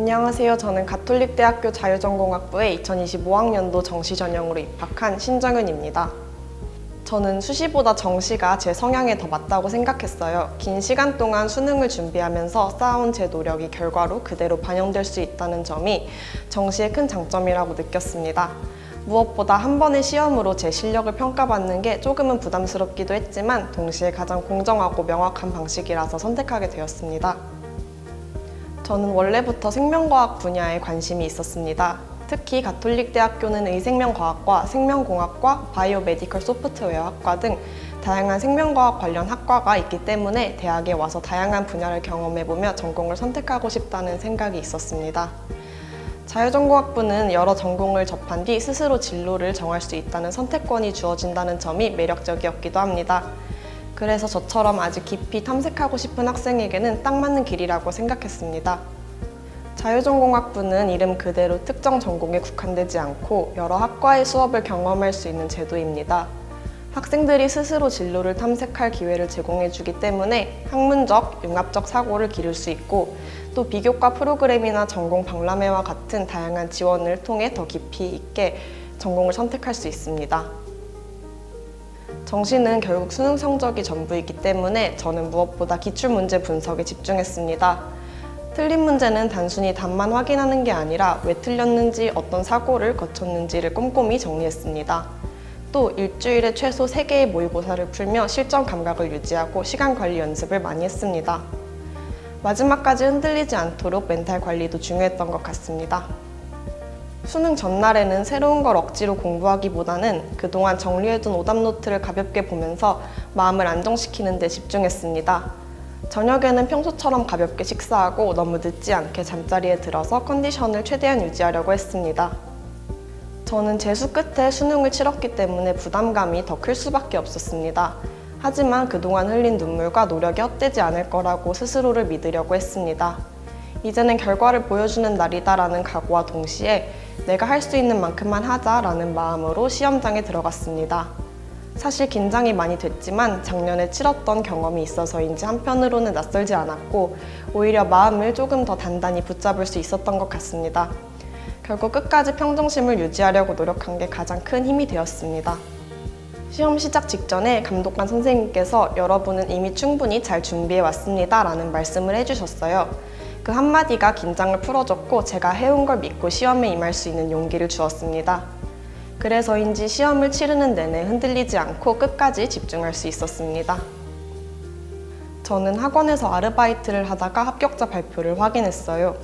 안녕하세요. 저는 가톨릭대학교 자유전공학부에 2025학년도 정시 전형으로 입학한 신정은입니다. 저는 수시보다 정시가 제 성향에 더 맞다고 생각했어요. 긴 시간 동안 수능을 준비하면서 쌓아온 제 노력이 결과로 그대로 반영될 수 있다는 점이 정시의 큰 장점이라고 느꼈습니다. 무엇보다 한 번의 시험으로 제 실력을 평가받는 게 조금은 부담스럽기도 했지만 동시에 가장 공정하고 명확한 방식이라서 선택하게 되었습니다. 저는 원래부터 생명과학 분야에 관심이 있었습니다. 특히 가톨릭 대학교는 의생명과학과 생명공학과 바이오메디컬 소프트웨어학과 등 다양한 생명과학 관련 학과가 있기 때문에 대학에 와서 다양한 분야를 경험해보며 전공을 선택하고 싶다는 생각이 있었습니다. 자유전공학부는 여러 전공을 접한 뒤 스스로 진로를 정할 수 있다는 선택권이 주어진다는 점이 매력적이었기도 합니다. 그래서 저처럼 아직 깊이 탐색하고 싶은 학생에게는 딱 맞는 길이라고 생각했습니다. 자유전공학부는 이름 그대로 특정 전공에 국한되지 않고 여러 학과의 수업을 경험할 수 있는 제도입니다. 학생들이 스스로 진로를 탐색할 기회를 제공해주기 때문에 학문적, 융합적 사고를 기를 수 있고 또 비교과 프로그램이나 전공 박람회와 같은 다양한 지원을 통해 더 깊이 있게 전공을 선택할 수 있습니다. 정시는 결국 수능 성적이 전부이기 때문에 저는 무엇보다 기출 문제 분석에 집중했습니다. 틀린 문제는 단순히 답만 확인하는 게 아니라 왜 틀렸는지 어떤 사고를 거쳤는지를 꼼꼼히 정리했습니다. 또 일주일에 최소 3개의 모의고사를 풀며 실전 감각을 유지하고 시간 관리 연습을 많이 했습니다. 마지막까지 흔들리지 않도록 멘탈 관리도 중요했던 것 같습니다. 수능 전날에는 새로운 걸 억지로 공부하기보다는 그동안 정리해둔 오답노트를 가볍게 보면서 마음을 안정시키는 데 집중했습니다. 저녁에는 평소처럼 가볍게 식사하고 너무 늦지 않게 잠자리에 들어서 컨디션을 최대한 유지하려고 했습니다. 저는 재수 끝에 수능을 치렀기 때문에 부담감이 더 클 수밖에 없었습니다. 하지만 그동안 흘린 눈물과 노력이 헛되지 않을 거라고 스스로를 믿으려고 했습니다. 이제는 결과를 보여주는 날이다라는 각오와 동시에 내가 할 수 있는 만큼만 하자라는 마음으로 시험장에 들어갔습니다. 사실 긴장이 많이 됐지만 작년에 치렀던 경험이 있어서인지 한편으로는 낯설지 않았고 오히려 마음을 조금 더 단단히 붙잡을 수 있었던 것 같습니다. 결국 끝까지 평정심을 유지하려고 노력한 게 가장 큰 힘이 되었습니다. 시험 시작 직전에 감독관 선생님께서 여러분은 이미 충분히 잘 준비해 왔습니다. 라는 말씀을 해주셨어요. 그 한마디가 긴장을 풀어줬고 제가 해온 걸 믿고 시험에 임할 수 있는 용기를 주었습니다. 그래서인지 시험을 치르는 내내 흔들리지 않고 끝까지 집중할 수 있었습니다. 저는 학원에서 아르바이트를 하다가 합격자 발표를 확인했어요.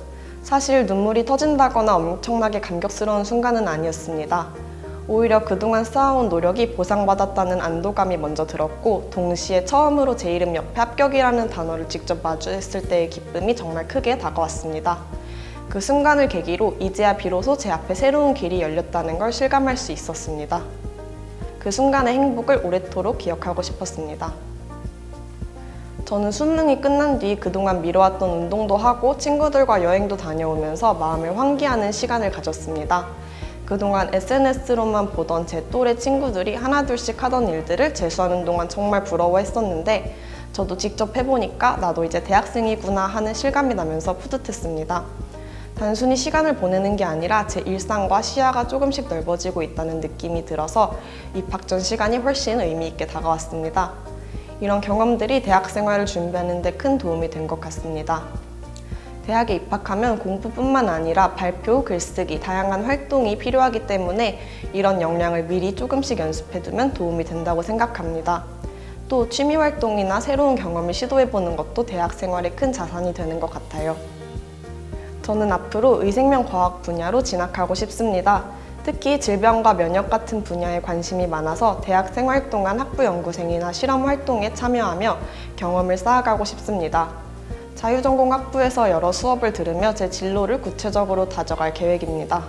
사실 눈물이 터진다거나 엄청나게 감격스러운 순간은 아니었습니다. 오히려 그동안 쌓아온 노력이 보상받았다는 안도감이 먼저 들었고 동시에 처음으로 제 이름 옆에 합격이라는 단어를 직접 마주했을 때의 기쁨이 정말 크게 다가왔습니다. 그 순간을 계기로 이제야 비로소 제 앞에 새로운 길이 열렸다는 걸 실감할 수 있었습니다. 그 순간의 행복을 오래도록 기억하고 싶었습니다. 저는 수능이 끝난 뒤 그동안 미뤄왔던 운동도 하고 친구들과 여행도 다녀오면서 마음을 환기하는 시간을 가졌습니다. 그동안 SNS로만 보던 제 또래 친구들이 하나둘씩 하던 일들을 재수하는 동안 정말 부러워했었는데 저도 직접 해보니까 나도 이제 대학생이구나 하는 실감이 나면서 뿌듯했습니다. 단순히 시간을 보내는 게 아니라 제 일상과 시야가 조금씩 넓어지고 있다는 느낌이 들어서 입학 전 시간이 훨씬 의미 있게 다가왔습니다. 이런 경험들이 대학 생활을 준비하는 데 큰 도움이 된 것 같습니다. 대학에 입학하면 공부뿐만 아니라 발표, 글쓰기, 다양한 활동이 필요하기 때문에 이런 역량을 미리 조금씩 연습해두면 도움이 된다고 생각합니다. 또 취미 활동이나 새로운 경험을 시도해보는 것도 대학 생활의 큰 자산이 되는 것 같아요. 저는 앞으로 의생명과학 분야로 진학하고 싶습니다. 특히 질병과 면역 같은 분야에 관심이 많아서 대학 생활 동안 학부 연구생이나 실험 활동에 참여하며 경험을 쌓아가고 싶습니다. 자유전공학부에서 여러 수업을 들으며 제 진로를 구체적으로 다져갈 계획입니다.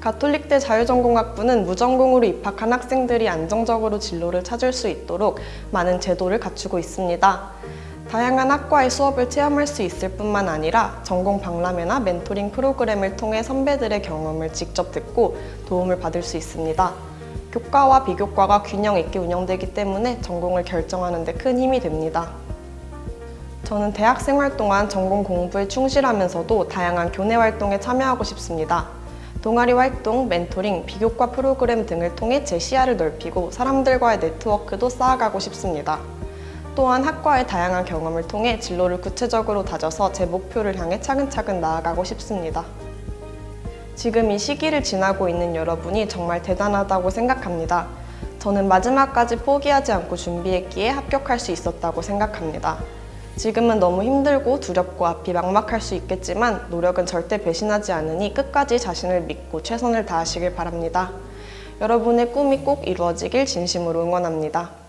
가톨릭대 자유전공학부는 무전공으로 입학한 학생들이 안정적으로 진로를 찾을 수 있도록 많은 제도를 갖추고 있습니다. 다양한 학과의 수업을 체험할 수 있을 뿐만 아니라 전공 박람회나 멘토링 프로그램을 통해 선배들의 경험을 직접 듣고 도움을 받을 수 있습니다. 교과와 비교과가 균형 있게 운영되기 때문에 전공을 결정하는 데 큰 힘이 됩니다. 저는 대학 생활 동안 전공 공부에 충실하면서도 다양한 교내 활동에 참여하고 싶습니다. 동아리 활동, 멘토링, 비교과 프로그램 등을 통해 제 시야를 넓히고 사람들과의 네트워크도 쌓아가고 싶습니다. 또한 학과의 다양한 경험을 통해 진로를 구체적으로 다져서 제 목표를 향해 차근차근 나아가고 싶습니다. 지금 이 시기를 지나고 있는 여러분이 정말 대단하다고 생각합니다. 저는 마지막까지 포기하지 않고 준비했기에 합격할 수 있었다고 생각합니다. 지금은 너무 힘들고 두렵고 앞이 막막할 수 있겠지만 노력은 절대 배신하지 않으니 끝까지 자신을 믿고 최선을 다하시길 바랍니다. 여러분의 꿈이 꼭 이루어지길 진심으로 응원합니다.